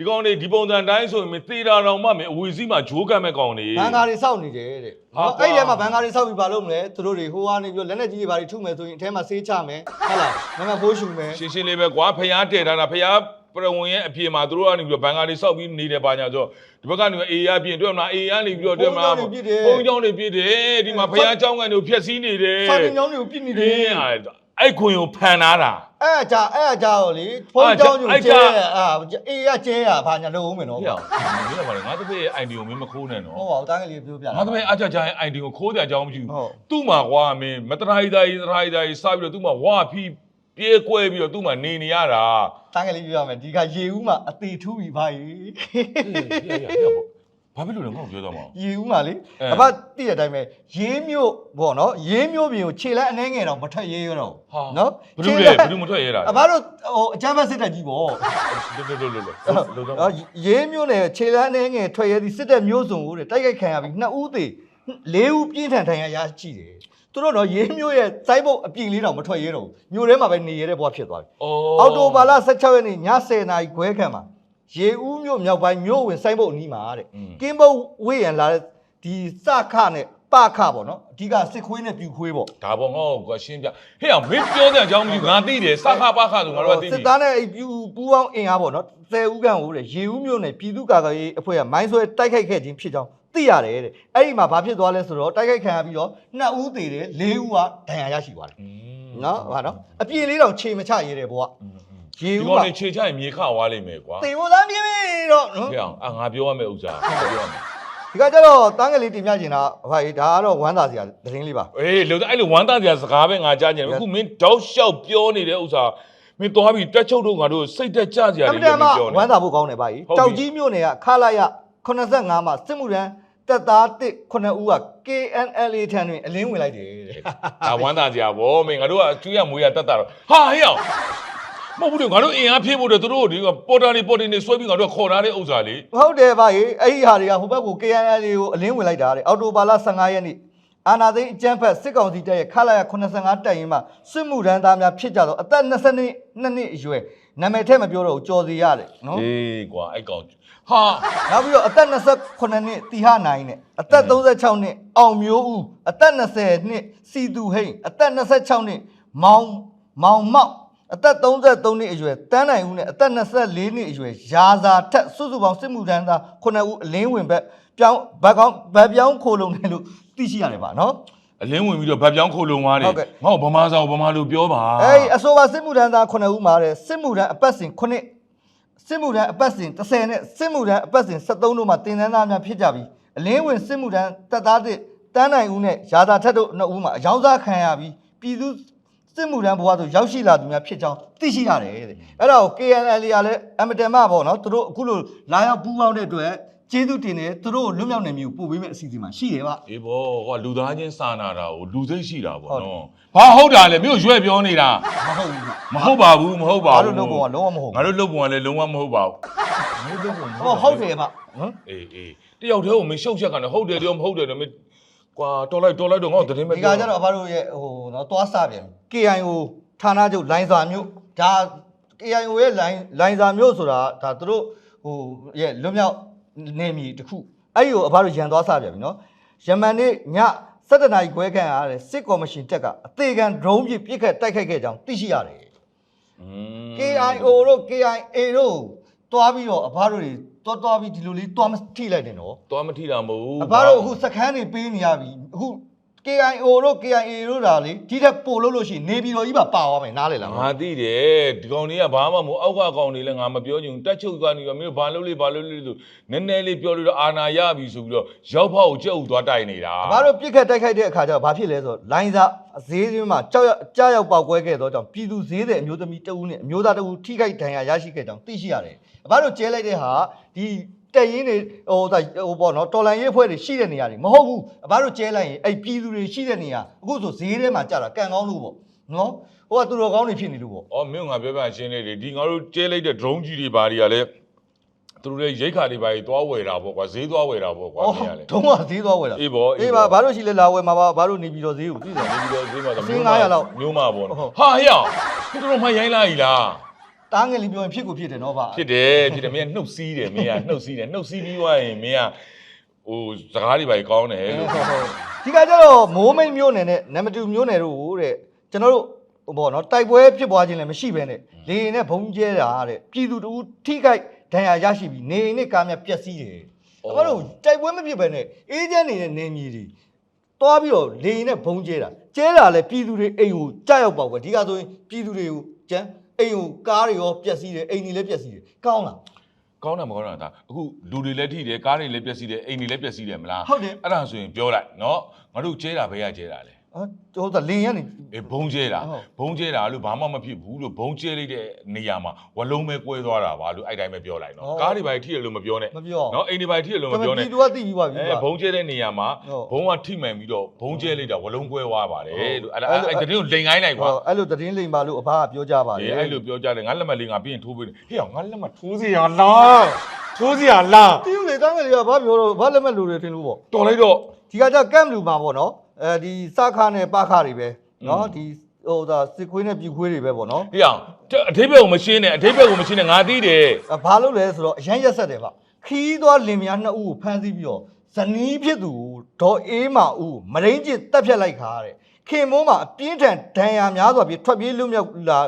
ဒီကောင်တွေဒီပုံစံတိုင်းဆိုရင်မင်းသေးတာတော့မှမင်းအဝီစီးမှာဂျိုးကမ်းမဲ့ကောင်တွေဘန်ကာတွေစောက်နေတယ်တဲ့နော်အဲ့ဒီထဲမှာဘန်ကာတွေစောက်ပြီးဘာလုပ်မလဲသူတို့တွေဟိုကနေပြီးလက်နဲ့ကြီးတွေဘာတွေထုမယ်ဆိုရင်အထဲမှာဆေးချမယ်ဟုတ်လားငမဖိုးရှူမယ်ရှင်းရှင်းလေးပဲကွာဖျားတဲထားတာဖျားပရဝွန်ရဲ့အပြင်မှာသူတို့ကနေပြီးတော့ဘန်ကာတွေစောက်ပြီးနေတယ်ပါညာဆိုဒီဘက်ကနေအေရပြင်တွေ့မလားအေရနေပြီးတော့တွေ့မလားဘုံကြောင်းတွေပြည့်တယ်ဒီမှာဖျားကြောင်းကန်တွေဖြက်စီးနေတယ်ဖျားကြောင်းတွေကိုပြည့်နေတယ်အဲ့ခွင်ကိုဖန်ထားတာ အဲ့အကြအဲ့အကြတော့လေဖုန်းကြောင်းတွေကိုကျဲအာအေးရကျဲရဘာညာလုပ်အောင်မယ်နော်ဟေ့အောင်မင်းကပါလေငါတပည့်ရဲ့ ID ကိုမင်းမခိုးနဲ့နော်ဟုတ်ပါဘူးတန်းကလေးပြောပြတာငါတပည့်အကြကြရဲ့ ID ကိုခိုးကြအကြောင်းမရှိဟုတ်ဘူးသူ့မှာကွာမင်းမတရာဟီတာဟီတရာဟီတာဟီစပြီးတော့သူ့မှာဝါဖီးပြေးကွဲပြီးတော့သူ့မှာနေနေရတာတန်းကလေးပြောရမယ်ဒီကရေဦးမှာအသေးထူးပြီဘာကြီးဟေးဟေးဟေးပေါ့ ဘာဖြစ်လို့လဲငါ့ကိုပြောတော့မအောင် ရေဦးမှာလေအဲ အဖသိတဲ့အတိုင်းပဲရေးမျိုးပေါ့နော်ရေးမျိုးပြင်ကိုခြေလန်းအနေငယ်တော့မထွက်ရေးရတော့နော်ဘယ်သူလဲဘယ်သူမထွက်ရတာအဖတို့ဟိုအချမ်းဘတ်စစ်တပ်ကြီးပေါ့လို့လို့လို့လို့လို့တော့နော်ရေးမျိုးနဲ့ခြေလန်းအနေငယ်ထွက်ရေးဒီစစ်တပ်မျိုးစုံကိုတဲ့တိုက်ခိုက်ခံရပြီးနှစ်ဦးသေးလေးဦးပြင်းထန်ထန်ရရရှိတယ်သူတို့တော့ရေးမျိုးရဲ့စိုက်ဘုတ်အပြင်လေးတော့မထွက်ရဲတော့ဘူးမျိုးထဲမှာပဲနေရတဲ့ဘဝဖြစ်သွားပြီ အော်တိုဘာလ16ရက်နေ့ည10:00နာရီခွဲခန့်မှာ ရေဦးမြို့မြောက်ပိုင်းမြို့ဝင်စိုင်းဘုတ်အနီးမှာတဲ့ကင်းဘုတ်ဝေးရန်လာတဲ့ဒီစခနဲ့ပခပေါ့နော်အဓိကစစ်ခွေးနဲ့ပြူခွေးပေါ့ဒါပေါ့ငါ့ကိုကွာရှင်းပြဟေ့အောင်မင်းပြောတဲ့အကြောင်းမရှိဘူးငါသိတယ်စခပါခဆိုငါတို့ကသိစစ်ပြီသားနဲ့အဲ့ပြူပူးပေါင်းအင်အားပေါ့နော်10ဦးခန့်ကိုတဲ့ရေဦးမြို့နယ်ပြည်သူ့ကာကွယ်ရေးအဖွဲ့ကမိုင်းဆွဲတိုက်ခိုက်ခဲ့ခြင်းဖြစ်ကြောင်းသိရတယ်တဲ့အဲ့ဒီမှာဘာဖြစ်သွားလဲဆိုတော့တိုက်ခိုက်ခံရပြီးတော့2ဦးသေတယ်4ဦးကဒဏ်ရာရရှိသွားတယ်နော်ဟာနော်အပြင်လေးတော့ခြေမချရဲတယ်ဘွားရေ ဒီဦးကောင်ကတွေခြေချရင်မြေခဝါလိမ့်မယ်ကွာတေဖို့သားပြင်းပြီတော့နော်ဟေ့အောင်အာငါပြောရမယ့်ဥစ္စာပြောရမယ်ဒီကကြတော့တန်းကလေးတင်ပြချင်တာဟာကြီးဒါကတော့ဝမ်းသာစရာသတင်းလေးပါအေးလို့အဲ့လိုဝမ်းသားစရာစကားပဲငါကြားကြတယ်အခုမင်းတောက်လျှောက်ပြောနေတဲ့ဥစ္စာမင်းသွားပြီးတက်ချုပ်တို့ငါတို့စိတ်တက်ကြစရာအတွေမလတည်းန်မှပြောနေဝမ်းသာဖို့ကောင်းတယ်ဗျာကြီးဟုတ်ပြီကြောက်ကြီးမြို့နယ်ကခလာရ85မှာစစ်မှုရန်တပ်သားတစ်9ဦးက KNLA ထံတွင်အလင်းဝင်လိုက်တယ်တဲ့ဒါဝမ်းသာစရာဗောမင်းငါတို့ကကျွေးရမွေးရတက်တာတော့ဟာဟေ့အောင် မဟုတ်ဘူးလေငါတို့အင်အားဖြည့်ဖို့တဲ့သူတို့ဒီကပေါ်တာတွေပေါ်တင်တွေဆွဲပြီးငါတို့ကခေါ်ထားတဲ့ဥစ္စာလေဟုတ်တယ်ဗျာကြီးအဲ့ဒီဟာတွေကဟိုဘက်ကို KNLA ကိုအလင်းဝင်လိုက်တာတဲ့အော်တိုဘာလ15ရက်နေ့အာနာသိန်းအကျန်းဖက်စစ်ကောင်စီတပ်ရဲ့ခလာရ85တပ်ရင်းမှာစစ်မှုရန်သားများဖြစ်ကြတော့အသက်22နှစ်အရွယ်နာမည်ထည့်မပြောတော့ဘူးကြော်စီရတယ်နော်အေးကွာအဲ့ကောင်ဟာနောက်ပြီးတော့အသက်28နှစ်တီဟနိုင်နဲ့အသက်36နှစ်အောင်မျိုးဦးအသက်20နှစ်စီသူဟိန်အသက်26နှစ်မောင်မောင်မောက် အသက်33နှစ်အရွယ်တန်းနိုင်ဦးနဲ့အသက်24နှစ်အရွယ်ရာဇာထက်စုစုပေါင်းစစ်မှုထမ်းသား9ဦးအလင်းဝင်ဘက်ပြောင်းဘက်ကောင်းဘက်ပြောင်းခိုလုံတယ်လို့သိရှိရတယ်ပါနော်အလင်းဝင်ပြီးတော့ဗတ်ပြောင်းခိုလုံသွားတယ်ဟုတ်ကဲ့ငါ့ကိုဗမာစာကိုဗမာလိုပြောပါအဲဒီအဆိုပါစစ်မှုထမ်းသား9ဦးမှာတဲ့စစ်မှုထမ်းအပတ်စဉ်9စစ်မှုထမ်းအပတ်စဉ်30နဲ့စစ်မှုထမ်းအပတ်စဉ်73တို့မှာတင်တန်းသားများဖြစ်ကြပြီးအလင်းဝင်စစ်မှုထမ်းတပ်သားတစ်တန်းနိုင်ဦးနဲ့ရာသာထက်တို့နှစ်ဦးမှာအယောင်စားခံရပြီးပြည်သူ စစ်မှုထမ်းဘဝသို့ရောက်ရှိလာသူများဖြစ်ကြောင်းသိရှိရတယ်တဲ့အဲ့ဒါကို KNL ကလည်းအမတန်မှပေါ့နော်သူတို့အခုလိုလာရောက်ပူးပေါင်းတဲ့အတွက်ကျေးဇူးတင်တယ်သူတို့ကိုလွတ်မြောက်နေမျိုးပို့ပေးမယ့်အစီအစဉ်မှာရှိတယ်ဗျအေးဘောဟိုကလူသားချင်းစာနာတာကိုလူစိတ်ရှိတာပေါ့နော်ဘာဟုတ်တာလဲမြို့ရွှဲပြောနေတာမဟုတ်ဘူးဗျမဟုတ်ပါဘူးမဟုတ်ပါဘာဘူးလို့လုပ်ပေါ်ကလုံးဝမဟုတ်ငါတို့လုပ်ပုံကလည်းလုံးဝမဟုတ်ပါဘူးငါတို့လုပ်ပုံဘူးဟောဟုတ်တယ်ဗျဟမ်အေးအေးတယောက်တည်းကိုမင်းရှုပ်ချက်ကနေဟုတ်တယ်ပြောမဟုတ်တယ်တော့မင်းကွာတော်လိုက်တော်လိုက်တော့ငါ့ကိုသတင်းမဒီကကြတော့အဘတို့ရဲ့ဟိုနော်သွားစပြန် KIO ဌာနချုပ်လိုင်းစာမျိုးဒါ KIO ရဲ့လိုင်းလိုင်းစာမျိုးဆိုတာဒါသူတို့ဟိုရဲ့လွတ်မြောက်နေမီတစ်ခုအဲ့ဒီကိုအဘတို့ရန်သွားစပြန်ပြီနော်ယမန်နေ့ည7နာရီခွဲခန့်အားတဲ့စစ်ကော်မရှင်တက်ကအသေးခံ drone ပြစ်ပစ်ခတ်တိုက်ခိုက်ခဲ့ကြောင်းသိရှိရတယ်อืม KIO တို့ KIA တို့တွားပြီးတော့အဘတို့တွေတွားတွားပြီးဒီလိုလေးတွားမထိလိုက်တယ်နော်တော်မထီတာမဟုတ်ဘူးအဘတို့အခုစခန်းတွေပေးနေရပြီအခု KIO တို့ KIA တို့ဒါလေဒီထက်ပို့လို့လို့ရှိရင်နေပြည်တော်ကြီးပါပါသွားမယ်နားလေလားငါသိတယ်ဒီကောင်တွေကဘာမှမဟုတ်အောက်ကကောင်တွေလည်းငါမပြောချင်ဘူးတက်ချုပ်ကနေတော့မင်းတို့ဘာလုပ်လိဘာလုပ်လိဆိုနည်းနည်းလေးပြောလို့တော့အာနာရပြီဆိုပြီးတော့ရောက်ဖောက်ကိုကြက်ဥသွားတိုက်နေတာအဘတို့ပြစ်ခတ်တိုက်ခိုက်တဲ့အခါကျတော့ဘာဖြစ်လဲဆိုတော့လိုင်းစာဈေးတွင်းမှာကြောက်ရောက်ကြားရောက်ပေါက်ကွဲခဲ့သောကြောင့်ပြည်သူဈေးတဲ့အမျိုးသမီးတဦးနဲ့အမျိုးသားတဦးထိခိုက်ဒဏ်ရာရရှိခဲ့ကြောင်းသိရှိရတယ်အဘတို့ကျဲလိုက်တဲ့ဟာဒီ တက်ရင်တွေဟိုဒါဟိုပေါ့နော်တော်လန်ရေးအဖွဲ့တွေရှိတဲ့နေရာတွေမဟုတ်ဘူးအဘတို့ကျဲလိုက်ရင်အဲ့ပြည်သူတွေရှိတဲ့နေရာအခုဆိုဈေးထဲမှာကြာတာကံကောင်းလို့ပေါ့နော်ဟိုကသူတော်ကောင်းတွေဖြစ်နေလို့ပေါ့အော်မင်းငါပြောပြရှင်းလေးလေဒီငါတို့ကျဲလိုက်တဲ့ drone ကြီးတွေဘာတွေကလည်းသူတို့ရဲ့ရိတ်ခါတွေဘာတွေသွားဝယ်တာပေါ့ကွာဈေးသွားဝယ်တာပေါ့ကွာမင်းကလေတုံးကဈေးသွားဝယ်တာအေးပေါ့အေးပါဘာလို့ရှိလဲလာဝယ်မှာပါဘာလို့နေပြီးတော့ဈေးကိုသိတယ်ဒီလိုဈေးမှာဆိုဈေး900လောက်မျိုးမှာပေါ့ဟုတ်နော်ဟာဟေ့အောင်သူတို့မှရိုင်းလာ ਈ လား တားငယ်လေးပြောရင်ဖြစ်ကိုဖြစ်တယ်နော်ဗျာဖြစ်တယ်ဖြစ်တယ်မင်းကနှုတ်စီးတယ်မင်းကနှုတ်စီးတယ်နှုတ်စီးပြီးသွားရင်မင်းကဟိုစကားတွေဘာတွေကောင်းတယ်လို့ဒီကကြတော့မိုးမိတ်မျိုးနယ်နဲ့နံပါတ်2မျိုးနယ်တို့တဲ့ကျွန်တော်တို့ဟိုပေါ့နော်တိုက်ပွဲဖြစ်ပွားခြင်းလည်းမရှိဘဲနဲ့လေရင်နဲ့ဘုံကျဲတာတဲ့ပြည်သူတူထိခိုက်ဒဏ်ရာရရှိပြီးနေအိမ်နဲ့ကားများပျက်စီးတယ်အမတို့တိုက်ပွဲမဖြစ်ဘဲနဲ့အေးချမ်းနေတဲ့နေမြေတွေတွားပြီးတော့လေရင်နဲ့ဘုံကျဲတာကျဲတာလည်းပြည်သူတွေအိမ်ကိုကြောက်ရောက်ပေါ့ကွယ်ဒီကဆိုရင်ပြည်သူတွေကိုကျန်း အိမ်ကိုကားတွေရောပျက်စီးတယ်အိမ်တွေလည်းပျက်စီးတယ်ကောင်းလားကောင်းတာမကောင်းတာဒါအခုလူတွေလည်းထိတယ်ကားတွေလည်းပျက်စီးတယ်အိမ်တွေလည်းပျက်စီးတယ်မလားဟုတ်တယ်အဲ့ဒါဆိုရင်ပြောလိုက်နော်ငါတို့ကျဲတာဘယ်ကကျဲတာလဲ ဟိုဟိုလင်ရနေ အေးဘုံကျဲတာဟုတ် ဘုံကျဲတာလို့ဘာမှမဖြစ်ဘူးလို့ဘုံကျဲလိုက်တဲ့နေရာမှာဝလုံးပဲကွဲသွားတာပါလို့အဲ့တိုင်းပဲပြောလိုက်နော်ဟုတ်ကားတွေဘာတွေထိတယ်လို့မပြောနဲ့မပြောနော်အိမ်တွေဘာတွေထိတယ်လို့မဒါပေပြောမဲ့နဲ့ပြည်သူကသိပြီးပါပြီအဲကွာ ဘုံကျဲတဲ့နေရာမှာဟုတ်ဘုံကထိမှန်ပြီးတော့ဘုံကျဲလိုက်တာဝလုံးကွဲသွားပါတယ်ဟုတ်လို့အဲ့ဒါအဲ့လိုအဲ့ဒါတည်းကိုလိန်ခိုင်းလိုက်ကွာဟောအဲ့လိုသတင်းလိမ်ပါလို့အဘကပြောကြပါလေ အေးအဲ့လိုပြောကြတယ်ငါလက်မှတ်လေးငါပြီးရင်ထိုးပေးတယ်ဟေ့အောင်ငါလက်မှတ်ထိုးစီရလားထိုးစီရလားတီးဦးလေတန်းငယ်လေးကဘာပြောတော့ဘာလက်မဲ့လူတွေထင်လို့ပေါ့တော်လိုက်တော့ဒီကကြကမ်လူမှာပေါ့နော် အဲဒီစခါနဲ့ပခါတွေပဲနော်ဒီဟိုဒါစစ်ခွေးနဲ့ပြူခွေးတွေပဲပေါ့နော်ဟေ့အောင်အထိပ္ပယ်ကိုမရှင်းနဲ့အထိပ္ပယ်ကိုမရှင်းနဲ့ငါသိတယ်အဲဘာလို့လဲဆိုတော့အရန်ရက်ဆက်တယ်ဗျခီးသွားလင်မယားနှစ်ဦးကိုဖမ်းဆီးပြီးတော့ဇနီးဖြစ်သူကိုဒေါ်အေးမာဦးကိုမရင်းကျစ်တက်ဖြတ်လိုက်ခါတဲ့ခင်မိုးမှာအပြင်းထန်ဒဏ်ရာများစွာပြီးထွက်ပြေးလွတ်မြောက်လာ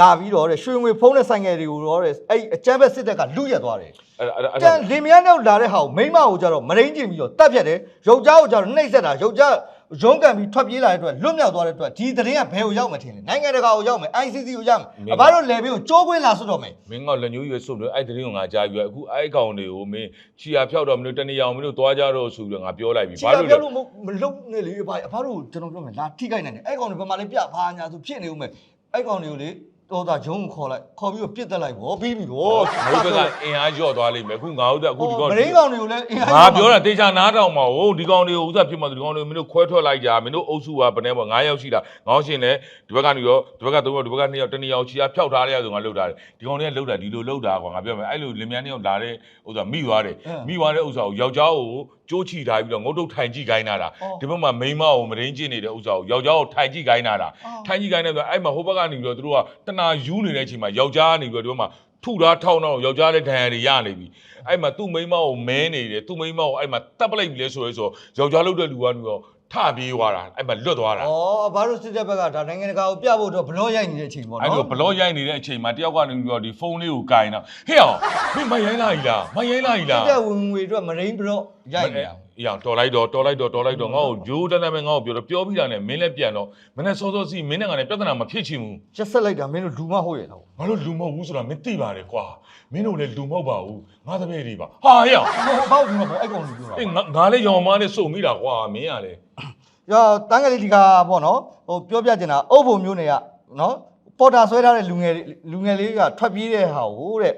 လာပြီးတော့တဲ့ရွှေငွေဖုံးတဲ့ဆိုင်ငယ်တွေကိုတော့တဲ့အဲ့အကြမ်းဖက်စစ်တပ်ကလူရက်သွားတယ်အဲ့ဒါအဲ့ဒါအဲ့တဒါန်လင်မယားနဲ့လာတဲ့ဟာကိုမိန်းမကိုကြတော့မရင်းကျင်ပြီးတော့တတ်ဖြတ်တယ်ယောက်ျားကိုကြတော့နှိပ်စက်တာယောက်ျား ရုံးကန်ပြီးထွက်ပြေးလာတဲ့အတွက်လွတ်မြောက်သွားတဲ့အတွက်ဒီသတင်းကဘယ်ကိုရောက်မှထင်လဲနိုင်ငံတကာကိုရောက်မယ် ICC ကိုရောက်မယ်အဘတို့လေဘေးကိုကြိုးကွင်းလာဆွတ်တော့မယ်မင်းကလက်ညှိုးရွယ်ဆုပ်လို့အဲ့တရင်ကိုငါကြားပြီးတော့အခုအဲ့ကောင်တွေကိုမင်းချီယာဖြောက်တော့မလို့တနေအောင်မလို့သွားကြတော့ဆိုပြီးတော့ငါပြောလိုက်ပြီချီဘာလာလို့ပြောလဲလို့မလုံနဲ့လေဘာအဘတို့ကျွန်တော်ပြောမယ်လာထိခိုက်နိုင်တယ်အဲ့ကောင်တွေဘယ်မှာလဲပြဖားညာဆိုဖြစ်နေဦးမယ်အဲ့ကောင်တွေကိုလေ တော့ဒါဂျုံကိုခေါ်လိုက်ခေါ်ပြီးတော့ပြစ်တက်လိုက်ဗောပြီးပြီဗောငါတို့ဘက်ကအင်အားကျော့သွားလိမ့်မယ်အခုငါတို့ကအခုဒီကောင်မရင်းကောင်တွေကိုလည်းအင်အားငါပြောတာတေချာနားတောင်မဟုတ်ဒီကောင်တွေကိုဥစားဖြစ်မှဒီကောင်တွေမင်းတို့ခွဲထွက်လိုက်ကြမင်းတို့အုပ်စုကဘယ်နဲ့ပေါ့9ယောက်ရှိတာငေါရှင်လည်းဒီဘက်ကနေရောဒီဘက်က3ယောက်ဒီဘက်က2ယောက်တနေယောက်ချီယာဖြောက်ထားတဲ့ရဆိုငါလှုပ်ထားတယ်ဒီကောင်တွေကလှုပ်တာဒီလိုလှုပ်တာကွာငါပြောမယ်အဲ့လိုလင်မယားနှစ်ယောက်လာတဲ့ဥစားမိသွားတယ်မိသွားတဲ့ဥစားကိုယောက်ျားကိုကြိုးချီထားပြီးတော့ငုတ်တုတ်ထိုင်ကြည့်ခိုင်းတာဒီဘက်မှာမိန်းမကိုမရင်းကျင်နေတဲ့ဥစားကိုယောက်ျားကိုထိုင်ကြည့်ခိုင်းတာထိုင်ကြည့်ခိုင်းတယ်ဆိုအဲ့မှာဟိုဘက်ကနေပြီးတော့သူတို့ကတနာယူးနေတဲ့အချိန်မှာယောက်ျားကနေပြီးတော့ဒီဘက်မှာထုထားထောင်းတော့ယောက်ျားလည်းဒဏ်ရာတွေရနေပြီအဲ့မှာသူ့မိန်းမကိုမဲနေတယ်သူ့မိန်းမကိုအဲ့မှာတပ်ပလိုက်ပြီလဲဆိုရဲဆိုယောက်ျားလုပ်တဲ့လူကနေတော့ထပြေးသွားတာအဲ့မှာလွတ်သွားတာဩဘာလို့စစ်တဲ့ဘက်ကဒါနိုင်ငံတကာကိုပြဖို့တော့ဘလော့ရိုက်နေတဲ့အချိန်ပေါ့အဲ့နော်လိုဘလော့ရိုက်နေတဲ့အချိန်မှာတယောက်ကနေပြီးတော့ဒီဖုန်းလေးကိုကင်တော့ဟေ့အောင်မင်းမရိုင်းလာ ਈ လားမရိုင်းလာ ਈ လားတဲ့ဝင်ငွေအတွက်မရင်းဘလော့ရိုက်နေတာ အေးအောင်တော်လိုက်တော့တော်လိုက်တော့တော်လိုက်တော့ငါ့ကိုဂျိုးတန်းတန်းပဲငါ့ကိုပြောတော့ပြောပြီးတာနဲ့မင်းလည်းပြန်တော့မင်းလည်းစောစောစီမင်းနဲ့ငါနဲ့ပြဿနာမဖြစ်ချင်ဘူးရက်ဆက်လိုက်တာမင်းတို့လူမဟုတ်ရဲ့တော့ငါတို့လူမဟုတ်ဘူးဆိုတာမင်းသိပါတယ်ကွာမင်းတို့လည်းလူမဟုတ်ပါဘူးငါတပည့်တွေပါဟာဟေ့အောင်ဘောက်ဒီမှာပေါ့အဲ့ကောင်လူပြောတာအေးငါငါလည်းရောင်မနဲ့စုံမိတာကွာမင်းကလည်းရာတန်းကလေးဒီကပေါ့နော်ဟိုပြောပြချင်တာအုပ်ဖို့မျိုးနယ်ကနော်ပေါ်တာဆွဲထားတဲ့လူငယ်လူငယ်လေးကထွက်ပြေးတဲ့ဟာကိုတဲ့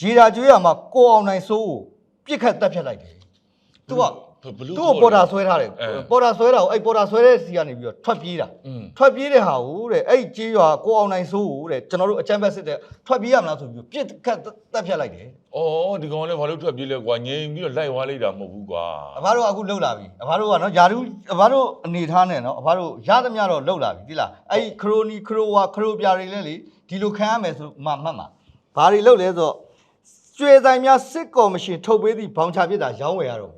ရေတာကျွေးရမှာကိုအောင်နိုင်စိုးကိုပြစ်ခတ်တက်ဖြတ်လိုက်တယ်သူက ဘလူးသူ့ကိုပေါ်တာဆွဲထားတယ်အဲပေါ်တာဆွဲတာကိုအဲ့ပေါ်တာဆွဲတဲ့စီကနေပြီးတော့ထွက်ပြေးတာอืมထွက်ပြေးတဲ့ဟာကိုတဲ့အဲ့ကြေးရွာကိုအောင်နိုင်စိုးကိုတဲ့ကျွန်တော်တို့အချမ်းဘက်စစ်တဲ့ထွက်ပြေးရမလားဆိုပြီးပြစ်ခတ်တက်ဖြတ်လိုက်တယ်။အော်ဒီကောင်လည်းဘာလို့ထွက်ပြေးလဲကွာငြိမ်ပြီးတော့လိုက်သွားလိုက်တာမဟုတ်ဘူးကွာအဘတို့ကအခုလှုပ်လာပြီအဘတို့ကနော်ယာရုအဘတို့အနေထားနဲ့နော်အဘတို့ရသမျှတော့လှုပ်လာပြီဒီလားအဲ့ခရိုနီခရိုဝါခရိုပြာတွေလည်းလေဒီလိုခံရမယ်ဆိုမှမှတ်မှာဘာတွေလှုပ်လဲဆိုတော့ကျွေဆိုင်များစစ်ကော်မရှင်ထုတ်ပေးသည့်ဘောင်ချပြစ်တာရောင်းဝယ်ရတော့မယ်။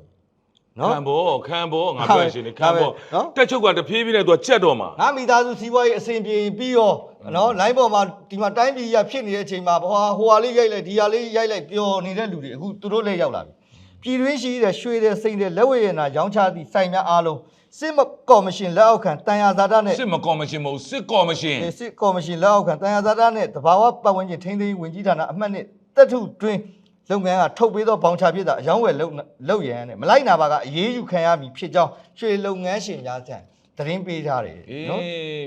နော်ခံဘောခံဘောငါပြောရှင်နေခံဘောနော်တက်ချုပ်ကတဖြည်းဖြည်းနဲ့သူကချက်တော့မှာငါမိသားစုစီးပွားရေးအစဉ်ပြေပြီးရောနော်လိုင်းပေါ်မှာဒီမှာတိုင်းပြည်ရဖြစ်နေတဲ့အချိန်မှာဟိုဟာဟိုဟာလေးရိုက်လိုက်ဒီဟာလေးရိုက်လိုက်ပျော်နေတဲ့လူတွေအခုသူတို့လည်းရောက်လာပြီပြည်တွင်းရှိတဲ့ရွှေတဲ့စိမ့်တဲ့လက်ဝဲရနာရောင်းချသည့်စိုင်များအားလုံးစစ်မကော်မရှင်လက်အောက်ခံတန်ရာဇာတာနဲ့စစ်မကော်မရှင်မဟုတ်စစ်ကော်မရှင်ဒီစစ်ကော်မရှင်လက်အောက်ခံတန်ရာဇာတာနဲ့တဘာဝပတ်ဝန်းကျင်ထိန်းသိမ်းရေးဝင်ကြီးဌာနအမှတ်နဲ့တက်ထုတွင်း လုပ်ငန်းကထုတ်ပေးသောဘောင်ချပြစ်တာအယောင်းဝယ်လုပ်လုပ်ရန်နဲ့မလိုက်နာပါကအရေးယူခံရမည်ဖြစ်ကြောင်းရွှေလုပ်ငန်းရှင်များထံသတင်းပေးထားတယ်အေးနော်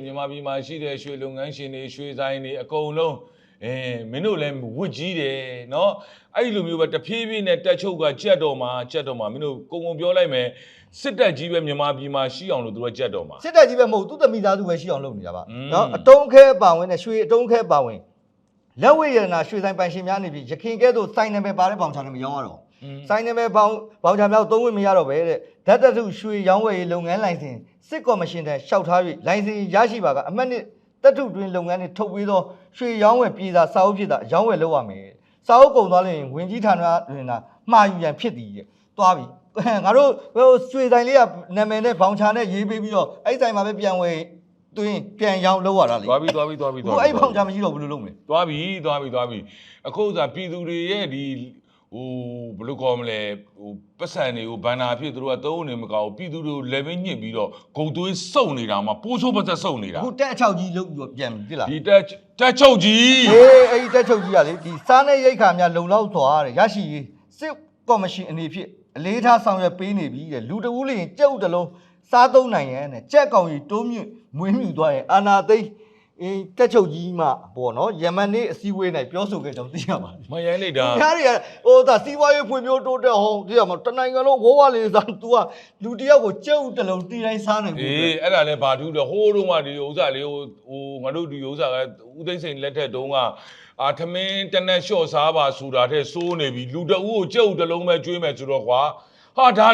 မြန်မာပြည်မှာရှိတဲ့ရွှေလုပ်ငန်းရှင်တွေရွှေဆိုင်တွေအကုန်လုံးအဲမင်းတို့လည်းဝစ်ကြီးတယ်နော်အဲ့ဒီလိုမျိုးပဲတဖြည်းဖြည်းနဲ့တက်ချုပ်ကကြက်တော့မှာကြက်တော့မှာမင်းတို့ကုံကုံပြောလိုက်မယ်စစ်တပ်ကြီးပဲမြန်မာပြည်မှာရှိအောင်လို့သူတို့ကကြက်တော့မှာစစ်တပ်ကြီးပဲမဟုတ်သူ့သမီးသားသူပဲရှိအောင်လုပ်နေတာပါอืมနော်အတုံးခဲပါဝင်နဲ့ရွှေအတုံးခဲပါဝင် လက်ဝဲရတနာရွှေဆိုင်ပိုင်ရှင်များနေပြီးရခင်ကဲ့သို့စိုင်းနေပဲပါတဲ့ပေါင်ချာနဲ့မရောင်းရတော့อืมစိုင်းနေပဲပေါင်ပေါင်ချာများသုံးဝင်မရတော့ပဲတဲ့ဓာတ်တထုရွှေရောင်းဝယ်ရေးလုပ်ငန်းလိုင်စင်စစ်ကော်မရှင်ထံလျှောက်ထား၍လိုင်စင်ရရှိပါကအမှတ်နှစ်တထုတွင်လုပ်ငန်းတွေထုတ်ပြီးသောရွှေရောင်းဝယ်ပြည်သာစာအုပ်ဖြစ်တာရောင်းဝယ်လုပ်ရမယ်စာအုပ်ကုန်သွားလို့ရင်ဝင်ကြီးဌာနတွင်သာမှားယူရန်ဖြစ်သည်တဲ့သွားပြီငါတို့ဟိုရွှေဆိုင်လေးကနာမည်နဲ့ဘောင်ချာနဲ့ရေးပေးပြီးတော့အဲ့ဆိုင်မှာပဲပြန်ဝယ် တွင်ပြန်ရောင်းလုပ်ရတာလေသွားပြီသွားပြီသွားပြီဟိုသွားပြီအဲ့ဘောင်ချာမရှိတော့ဘူးလို့လုပ်မယ်သွားပြီသွားပြီသွားပြီအခုကပြည်သူတွေရဲ့ဒီဟိုဘယ်လိုခေါ်မလဲဟိုပတ်စံတွေကိုဘန်နာဖြစ်သူတို့ကသုံးနေမကောက်ဘူးပြည်သူတွေကိုလည်းပဲညှစ်ပြီးတော့ဂုံသွေးစုံနေတာမှာပိုးချိုးပတ်သက်စုံနေတာအခုတက်အချောက်ကြီးလုပ်ပြီးတော့ပြန်ပြီဖြစ်လားဒီတက်တက်ချုပ်ကြီးအေးအဲ့ဒီတက်ချုပ်ကြီးကလေဒီစားနဲ့ရိတ်ခါများလုံလောက်သွားတယ်ရရှိရေးစစ်ကော်မရှင်အနေဖြင့်အလေးထားဆောင်ရွက်ပေးနေပြီတဲ့လူတဦးလျင်ကြက်ဥတစ်လုံး စားသုံးနိုင်ရန်တဲ့ကြက်ကောင်ကြီးတိုးမြင့်မွေးမြူသွားရင်အာနာသိန်းအင်းတက်ချုပ်ကြီးမှပေါ့နော်ယမန်နေ့အစည်းအဝေး၌ပြောဆိုခဲ့ကြောင်းသိရပါတယ်မယန်းလိုက်တာ။ဒါတွေကဟိုဒါစီးပွားရေးဖွံ့ဖြိုးတိုးတက်အောင်သိရမှာတနိုင်ငံလုံးဝဝလေးစား तू ကလူတစ်ယောက်ကိုကြက်ဥတစ်လုံးတီးတိုင်းစားနိုင်ဘူးအေးအဲ့ဒါလည်းဘာထူးတော့ဟိုးတော့မှဒီဥစ္စာလေးဟိုဟိုငါတို့ဒီဥစ္စာကဦးသိန်းစိန်လက်ထက်တုန်းကအာထမင်းတနက်လျှော့စားပါဆိုတာတဲ့စိုးနေပြီလူတအူးကိုကြက်ဥတစ်လုံးပဲကျွေးမယ်ဆိုတော့ကွာဟာဒါ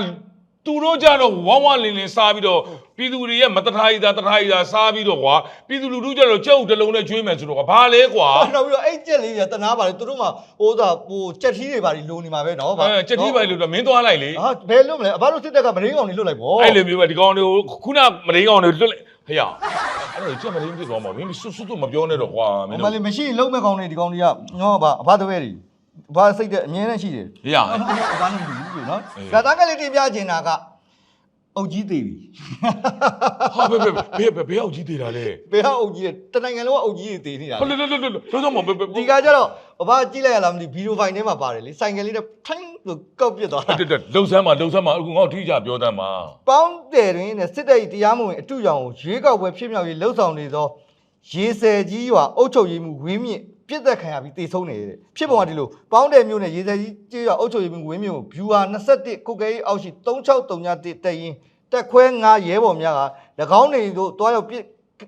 သူတို့ကြတော့ဝမ်းဝမ်းလင်းလင်းစားပြီးတော့ပြည်သူတွေရဲ့မတထားရည်သားတထားရည်သားစားပြီးတော့ကွာပြည်သူလူထုကြတော့ကြက်ဥတစ်လုံးနဲ့ကျွေးမယ်ဆိုတော့ကွာဘာလဲကွာနောက်ပြီးတော့အဲ့ကြက်လေးတွေတနာပါလေသူတို့မှဟိုဒါဟိုကြက်ထီးတွေပါလေလိုနေမှာပဲနော်ဗျာအဲကြက်ကြီးပိုင်လို့တော့မင်းသွားလိုက်လေဟာဘယ်လွတ်မလဲအဘတို့စစ်တပ်ကမရင်းကောင်တွေလွတ်လိုက်ဗောအဲ့လိုမျိုးပဲဒီကောင်တွေကိုခုနမရင်းကောင်တွေလွတ်လိုက်ဟေ့ရအဲ့ဒါကြက်မရင်းပြသွားမှာမင်းစွတ်စွတ်မပြောနဲ့တော့ကွာမဟိုင်းမတို့ လေးမရှိရင်လုံးမဲ့ကောင်တွေဒီကောင်တွေကနော်ဗျာအဘတပည့်တွေ ဘာစိတ်တဲ့အမြဲတမ်းရှိတယ်ဟေ့ရအဘနဲ့မတူဘူးနော်အေးဒါသားကလေးတင်ပြချင်တာကအုတ်ကြီးသေးပြီဟာဘယ်ဘယ်ဘယ်ဘယ်ဘယ်အောင်ကြီးသေးတာလဲဘယ်ဟာအုတ်ကြီးလဲတနိုင်ငံလုံးကအုတ်ကြီးတွေသေးနေတာဟောလေလေလေလေလုံးစုံမဘယ်ဘယ်ဒီကကြတော့အဘကြည့်လိုက်ရလားမသိဗီဒီယိုဖိုင်ထဲမှာပါတယ်လေဆိုင်ကယ်လေးနဲ့ထိုင်းလို့ကောက်ပြစ်သွားတာတက်တက်လုံဆမ်းမှာလုံဆမ်းမှာအခုငေါ့ထိကြပြောတတ်မှာပေါင်းတယ်တွင်နဲ့စစ်တပ်၏တရားမဝင်အတူရောင်ကိုရွေးကောက်ပွဲဖြစ်မြောက်ရေးလှုပ်ဆောင်နေသောရေဆယ်ကြီးရွာအုပ်ချုပ်ရေးမှုဝင်းမြင့် ပြစ်သက်ခံရပြီးတေဆုံးနေတဲ့ဖြစ်ပေါ်ကဒီလိုပေါင်းတယ်မျိုးနဲ့ရေဆယ်ကြီးကျေးရွာအုပ်ချုပ်ရေးမှုဝင်းမြင့်ကိုဗျူဟာ21ကုတ်ကဲရေးအောက်ရှိ3631တက်ရင်တက်ခွဲ9ရဲဘော်များက၎င်းနေတို့တွားရောက်ပြစ်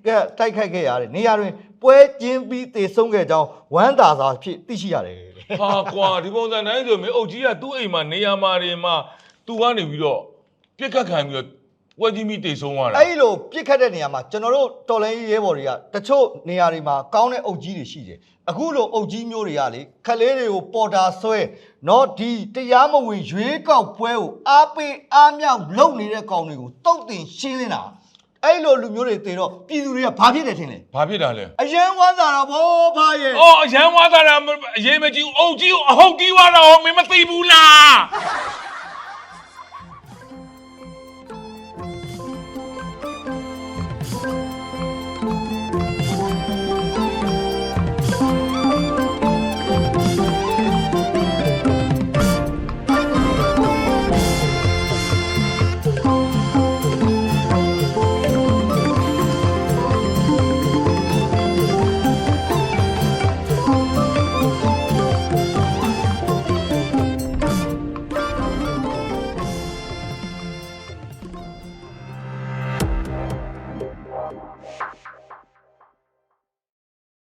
ကဲတိုက်ခိုက်ခဲ့ရတယ်နေရာတွင်ပွဲကျင်းပြီးတေဆုံးခဲ့ကြောင်းဝမ်းသာစွာဖြစ်သိရှိရတယ်တဲ့ဟာကွာဒီပုံစံတိုင်းဆိုမင်းအုတ်ကြီးကသူ့အိမ်မှာနေရာမှာတွေမှာသူကနေပြီးတော့ပြက်ခတ်ခံပြီးတော့ ဝက်ကြီးမိတိတ်ဆုံးသွားတာ အဲ့ဒီလိုပြစ်ခတ်တဲ့နေရာမှာကျွန်တော်တို့တော်လိုင်းရေးရဲဘော်တွေကတချို့နေရာတွေမှာကောင်းတဲ့အုပ်ကြီးတွေရှိတယ်အခုလိုအုပ်ကြီးမျိုးတွေကလေခလေးတွေကိုပေါ်တာဆွဲเนาะဒီတရားမဝင်ရွေးကောက်ပွဲကိုအားပေးအားမြောက်လုပ်နေတဲ့ကောင်တွေကိုတုတ်တင်ရှင်းလင်းတာအဲ့လိုလူမျိုးတွေတေတော့ပြည်သူတွေကဘာဖြစ်တယ်ထင်လဲ ဘာဖြစ်တာလဲ အရန်ဝမ်းသာတာဗောဖားရဲ့ အော်အရန်ဝါသားတာအရေးမကြီးဘူးအုတ်ကြီးကိုအဟုတ်ကြီးဝါတာဟောမင်းမသိဘူးလား